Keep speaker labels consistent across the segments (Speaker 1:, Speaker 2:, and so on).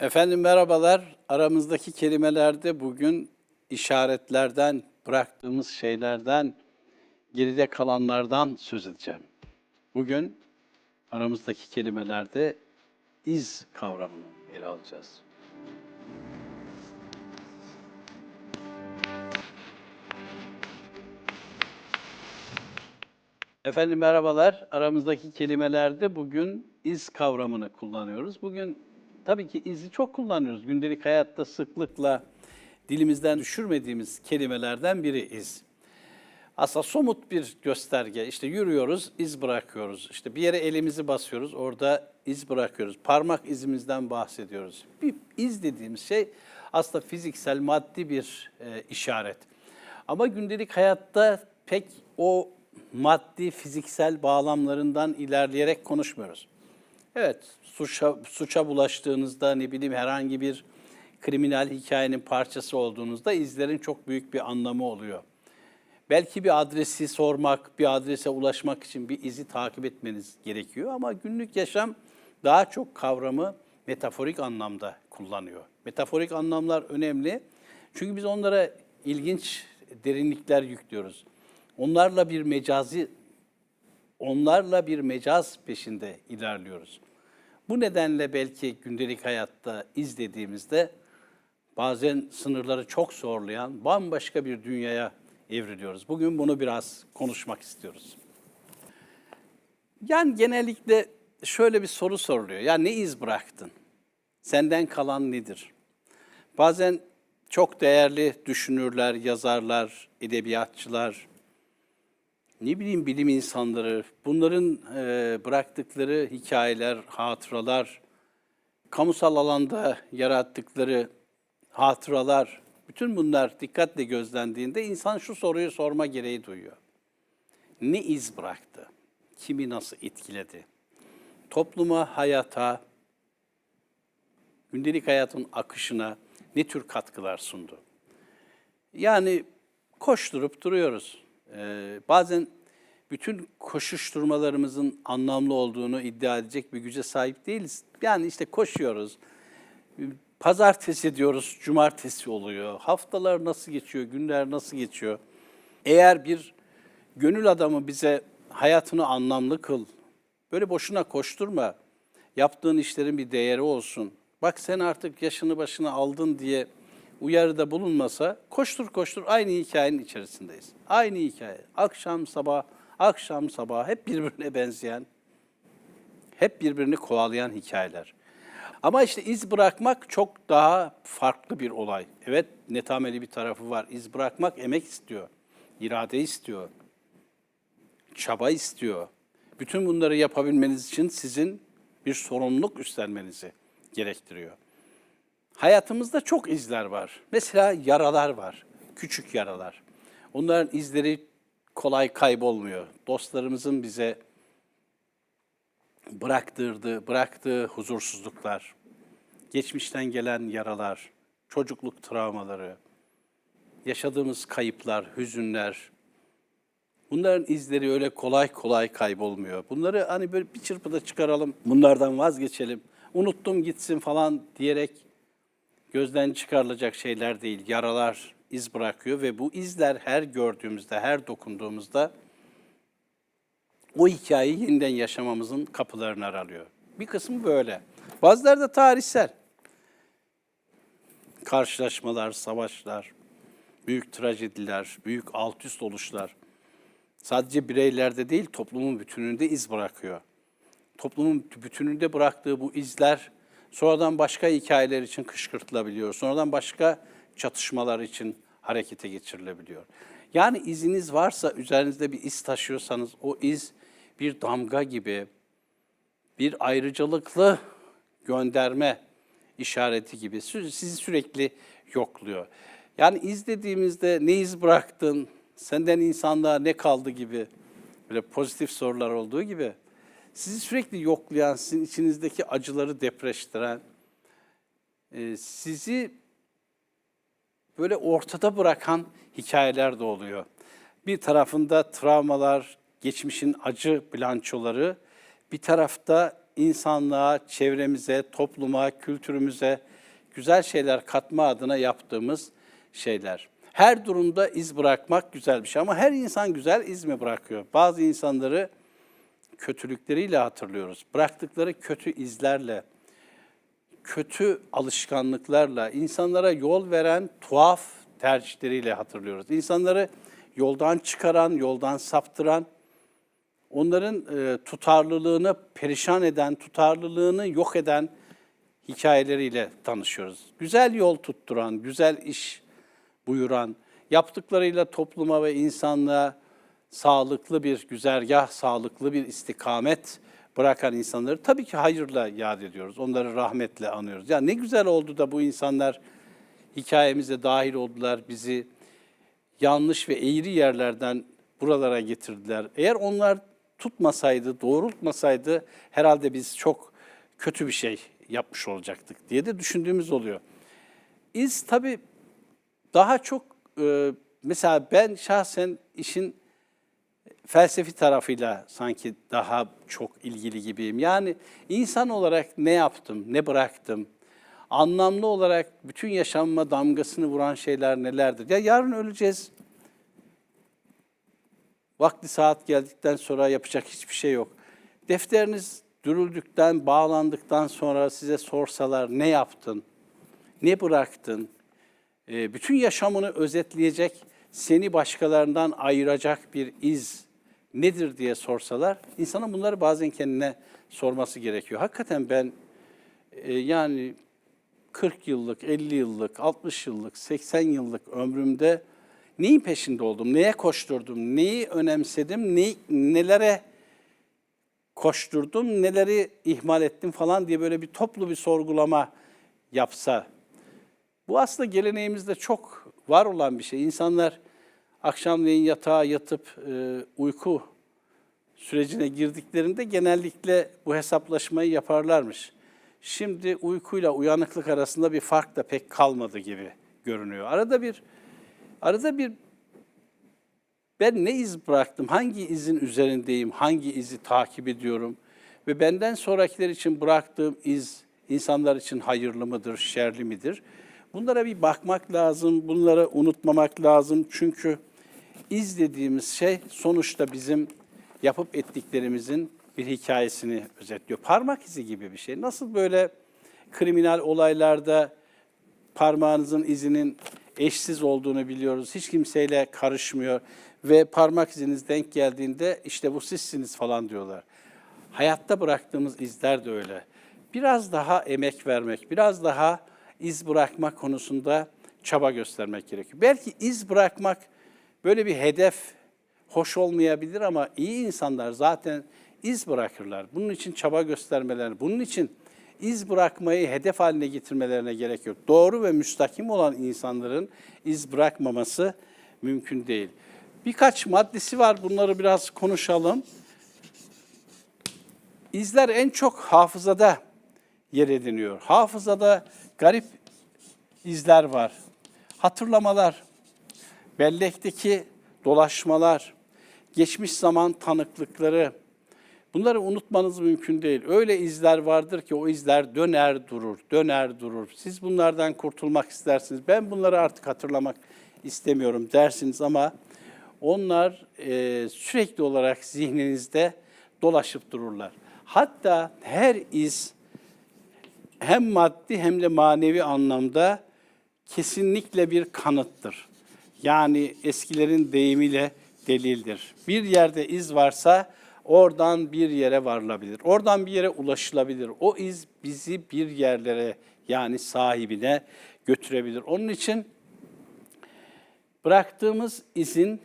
Speaker 1: Efendim merhabalar. Aramızdaki kelimelerde bugün işaretlerden, bıraktığımız şeylerden, geride kalanlardan söz edeceğim. Bugün aramızdaki kelimelerde iz kavramını ele alacağız. Efendim merhabalar. Aramızdaki kelimelerde bugün iz kavramını kullanıyoruz. Bugün tabii ki izi çok kullanıyoruz. Gündelik hayatta sıklıkla dilimizden düşürmediğimiz kelimelerden biri iz. Aslında somut bir gösterge. İşte yürüyoruz, iz bırakıyoruz. İşte bir yere elimizi basıyoruz, orada iz bırakıyoruz. Parmak izimizden bahsediyoruz. Bir iz dediğimiz şey aslında fiziksel, maddi bir e, işaret. Ama gündelik hayatta pek o maddi, fiziksel bağlamlarından ilerleyerek konuşmuyoruz. Evet, suça, suça bulaştığınızda ne bileyim herhangi bir kriminal hikayenin parçası olduğunuzda izlerin çok büyük bir anlamı oluyor. Belki bir adresi sormak, bir adrese ulaşmak için bir izi takip etmeniz gerekiyor ama günlük yaşam daha çok kavramı metaforik anlamda kullanıyor. Metaforik anlamlar önemli. Çünkü biz onlara ilginç derinlikler yüklüyoruz. Onlarla bir mecazi onlarla bir mecaz peşinde ilerliyoruz. Bu nedenle belki gündelik hayatta izlediğimizde bazen sınırları çok zorlayan bambaşka bir dünyaya evriliyoruz. Bugün bunu biraz konuşmak istiyoruz. Yani genellikle şöyle bir soru soruluyor. Ya ne iz bıraktın? Senden kalan nedir? Bazen çok değerli düşünürler, yazarlar, edebiyatçılar, ne bileyim bilim insanları, bunların e, bıraktıkları hikayeler, hatıralar, kamusal alanda yarattıkları hatıralar, bütün bunlar dikkatle gözlendiğinde insan şu soruyu sorma gereği duyuyor. Ne iz bıraktı? Kimi nasıl etkiledi? Topluma, hayata, gündelik hayatın akışına ne tür katkılar sundu? Yani koşturup duruyoruz. Ee, bazen bütün koşuşturmalarımızın anlamlı olduğunu iddia edecek bir güce sahip değiliz. Yani işte koşuyoruz. Pazartesi diyoruz, cumartesi oluyor. Haftalar nasıl geçiyor, günler nasıl geçiyor? Eğer bir gönül adamı bize hayatını anlamlı kıl, böyle boşuna koşturma, yaptığın işlerin bir değeri olsun. Bak sen artık yaşını başına aldın diye uyarıda bulunmasa koştur koştur aynı hikayenin içerisindeyiz. Aynı hikaye. Akşam sabah, akşam sabah hep birbirine benzeyen, hep birbirini kovalayan hikayeler. Ama işte iz bırakmak çok daha farklı bir olay. Evet netameli bir tarafı var. İz bırakmak emek istiyor, irade istiyor, çaba istiyor. Bütün bunları yapabilmeniz için sizin bir sorumluluk üstlenmenizi gerektiriyor. Hayatımızda çok izler var. Mesela yaralar var, küçük yaralar. Onların izleri kolay kaybolmuyor. Dostlarımızın bize bıraktırdığı, bıraktığı huzursuzluklar, geçmişten gelen yaralar, çocukluk travmaları, yaşadığımız kayıplar, hüzünler, bunların izleri öyle kolay kolay kaybolmuyor. Bunları hani böyle bir çırpıda çıkaralım, bunlardan vazgeçelim, unuttum gitsin falan diyerek gözden çıkarılacak şeyler değil. Yaralar iz bırakıyor ve bu izler her gördüğümüzde, her dokunduğumuzda o hikayeyi yeniden yaşamamızın kapılarını aralıyor. Bir kısmı böyle. Bazıları da tarihsel. Karşılaşmalar, savaşlar, büyük trajediler, büyük alt üst oluşlar. Sadece bireylerde değil, toplumun bütününde iz bırakıyor. Toplumun bütününde bıraktığı bu izler sonradan başka hikayeler için kışkırtılabiliyor. Sonradan başka çatışmalar için harekete geçirilebiliyor. Yani iziniz varsa, üzerinizde bir iz taşıyorsanız o iz bir damga gibi, bir ayrıcalıklı gönderme işareti gibi sizi sürekli yokluyor. Yani izlediğimizde ne iz bıraktın, senden insanlığa ne kaldı gibi böyle pozitif sorular olduğu gibi sizi sürekli yoklayan, sizin içinizdeki acıları depreştiren, e, sizi böyle ortada bırakan hikayeler de oluyor. Bir tarafında travmalar, geçmişin acı bilançoları, bir tarafta insanlığa, çevremize, topluma, kültürümüze güzel şeyler katma adına yaptığımız şeyler. Her durumda iz bırakmak güzel bir şey ama her insan güzel iz mi bırakıyor? Bazı insanları kötülükleriyle hatırlıyoruz. Bıraktıkları kötü izlerle, kötü alışkanlıklarla, insanlara yol veren tuhaf tercihleriyle hatırlıyoruz. İnsanları yoldan çıkaran, yoldan saptıran, onların e, tutarlılığını perişan eden, tutarlılığını yok eden hikayeleriyle tanışıyoruz. Güzel yol tutturan, güzel iş buyuran, yaptıklarıyla topluma ve insanlığa sağlıklı bir güzergah, sağlıklı bir istikamet bırakan insanları tabii ki hayırla yad ediyoruz. Onları rahmetle anıyoruz. Ya ne güzel oldu da bu insanlar hikayemize dahil oldular, bizi yanlış ve eğri yerlerden buralara getirdiler. Eğer onlar tutmasaydı, doğrultmasaydı herhalde biz çok kötü bir şey yapmış olacaktık diye de düşündüğümüz oluyor. İz tabii daha çok e, mesela ben şahsen işin felsefi tarafıyla sanki daha çok ilgili gibiyim. Yani insan olarak ne yaptım, ne bıraktım? Anlamlı olarak bütün yaşamıma damgasını vuran şeyler nelerdir? Ya yarın öleceğiz. Vakti saat geldikten sonra yapacak hiçbir şey yok. Defteriniz dürüldükten, bağlandıktan sonra size sorsalar ne yaptın, ne bıraktın, e, bütün yaşamını özetleyecek, seni başkalarından ayıracak bir iz nedir diye sorsalar, insanın bunları bazen kendine sorması gerekiyor. Hakikaten ben e, yani 40 yıllık, 50 yıllık, 60 yıllık, 80 yıllık ömrümde neyin peşinde oldum, neye koşturdum, neyi önemsedim, neyi, nelere koşturdum, neleri ihmal ettim falan diye böyle bir toplu bir sorgulama yapsa. Bu aslında geleneğimizde çok var olan bir şey. İnsanlar akşamleyin yatağa yatıp e, uyku sürecine girdiklerinde genellikle bu hesaplaşmayı yaparlarmış. Şimdi uykuyla uyanıklık arasında bir fark da pek kalmadı gibi görünüyor. Arada bir arada bir ben ne iz bıraktım, hangi izin üzerindeyim, hangi izi takip ediyorum ve benden sonrakiler için bıraktığım iz insanlar için hayırlı mıdır, şerli midir? Bunlara bir bakmak lazım, bunları unutmamak lazım. Çünkü iz dediğimiz şey sonuçta bizim yapıp ettiklerimizin bir hikayesini özetliyor. Parmak izi gibi bir şey. Nasıl böyle kriminal olaylarda parmağınızın izinin eşsiz olduğunu biliyoruz. Hiç kimseyle karışmıyor ve parmak iziniz denk geldiğinde işte bu sizsiniz falan diyorlar. Hayatta bıraktığımız izler de öyle. Biraz daha emek vermek, biraz daha iz bırakmak konusunda çaba göstermek gerekiyor. Belki iz bırakmak böyle bir hedef hoş olmayabilir ama iyi insanlar zaten iz bırakırlar. Bunun için çaba göstermeler, bunun için iz bırakmayı hedef haline getirmelerine gerek yok. Doğru ve müstakim olan insanların iz bırakmaması mümkün değil. Birkaç maddesi var, bunları biraz konuşalım. İzler en çok hafızada yer ediniyor. Hafızada garip izler var. Hatırlamalar, bellekteki dolaşmalar, geçmiş zaman tanıklıkları, bunları unutmanız mümkün değil. Öyle izler vardır ki o izler döner durur, döner durur. Siz bunlardan kurtulmak istersiniz. Ben bunları artık hatırlamak istemiyorum dersiniz ama onlar e, sürekli olarak zihninizde dolaşıp dururlar. Hatta her iz hem maddi hem de manevi anlamda kesinlikle bir kanıttır. Yani eskilerin deyimiyle delildir. Bir yerde iz varsa oradan bir yere varılabilir. Oradan bir yere ulaşılabilir. O iz bizi bir yerlere yani sahibine götürebilir. Onun için bıraktığımız izin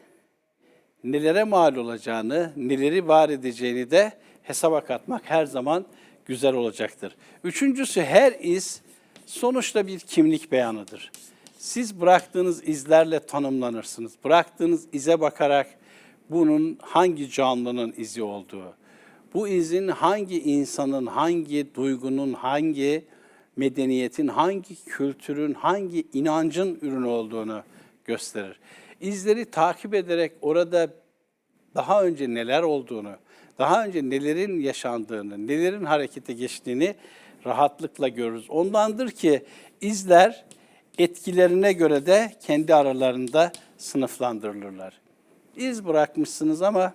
Speaker 1: nelere mal olacağını, neleri var edeceğini de hesaba katmak her zaman güzel olacaktır. Üçüncüsü her iz sonuçta bir kimlik beyanıdır. Siz bıraktığınız izlerle tanımlanırsınız. Bıraktığınız ize bakarak bunun hangi canlının izi olduğu, bu izin hangi insanın, hangi duygunun, hangi medeniyetin, hangi kültürün, hangi inancın ürünü olduğunu gösterir. İzleri takip ederek orada daha önce neler olduğunu, daha önce nelerin yaşandığını, nelerin harekete geçtiğini rahatlıkla görürüz. Ondandır ki izler etkilerine göre de kendi aralarında sınıflandırılırlar. İz bırakmışsınız ama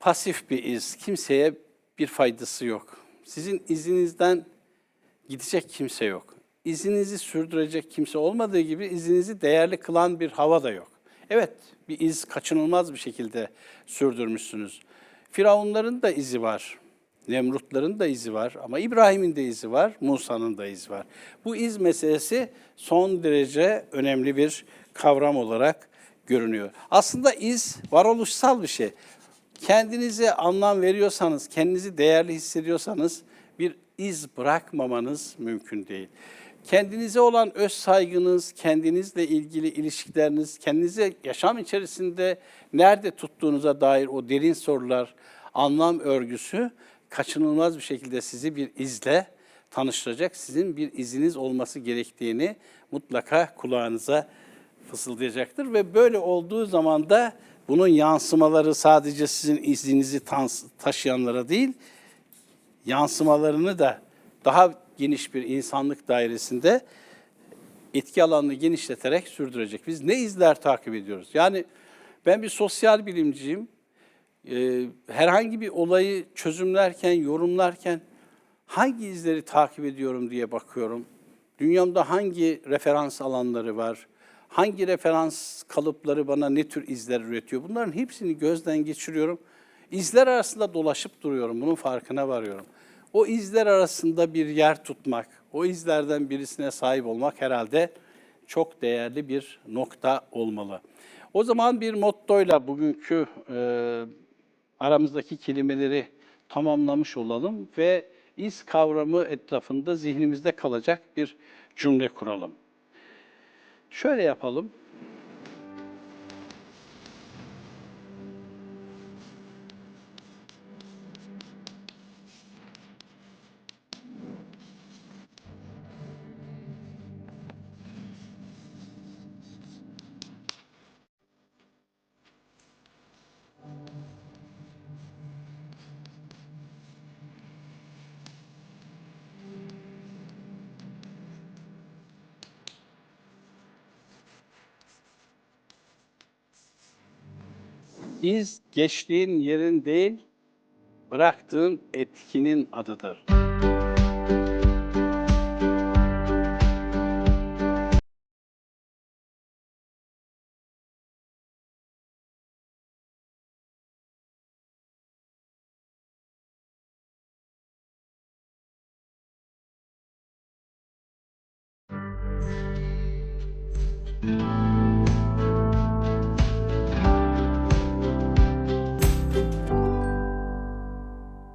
Speaker 1: pasif bir iz. Kimseye bir faydası yok. Sizin izinizden gidecek kimse yok. İzinizi sürdürecek kimse olmadığı gibi izinizi değerli kılan bir hava da yok. Evet, bir iz kaçınılmaz bir şekilde sürdürmüşsünüz. Firavunların da izi var. Nemrutların da izi var ama İbrahim'in de izi var, Musa'nın da izi var. Bu iz meselesi son derece önemli bir kavram olarak görünüyor. Aslında iz varoluşsal bir şey. Kendinize anlam veriyorsanız, kendinizi değerli hissediyorsanız bir iz bırakmamanız mümkün değil. Kendinize olan öz saygınız, kendinizle ilgili ilişkileriniz, kendinize yaşam içerisinde nerede tuttuğunuza dair o derin sorular, anlam örgüsü kaçınılmaz bir şekilde sizi bir izle tanıştıracak. Sizin bir iziniz olması gerektiğini mutlaka kulağınıza fısıldayacaktır ve böyle olduğu zaman da bunun yansımaları sadece sizin izninizi taşıyanlara değil, yansımalarını da daha geniş bir insanlık dairesinde etki alanını genişleterek sürdürecek. Biz ne izler takip ediyoruz? Yani ben bir sosyal bilimciyim. Ee, herhangi bir olayı çözümlerken, yorumlarken hangi izleri takip ediyorum diye bakıyorum. Dünyamda hangi referans alanları var? Hangi referans kalıpları bana ne tür izler üretiyor? Bunların hepsini gözden geçiriyorum. İzler arasında dolaşıp duruyorum. Bunun farkına varıyorum. O izler arasında bir yer tutmak, o izlerden birisine sahip olmak herhalde çok değerli bir nokta olmalı. O zaman bir mottoyla bugünkü e, aramızdaki kelimeleri tamamlamış olalım ve iz kavramı etrafında zihnimizde kalacak bir cümle kuralım. Şöyle yapalım. İz geçtiğin yerin değil, bıraktığın etkinin adıdır.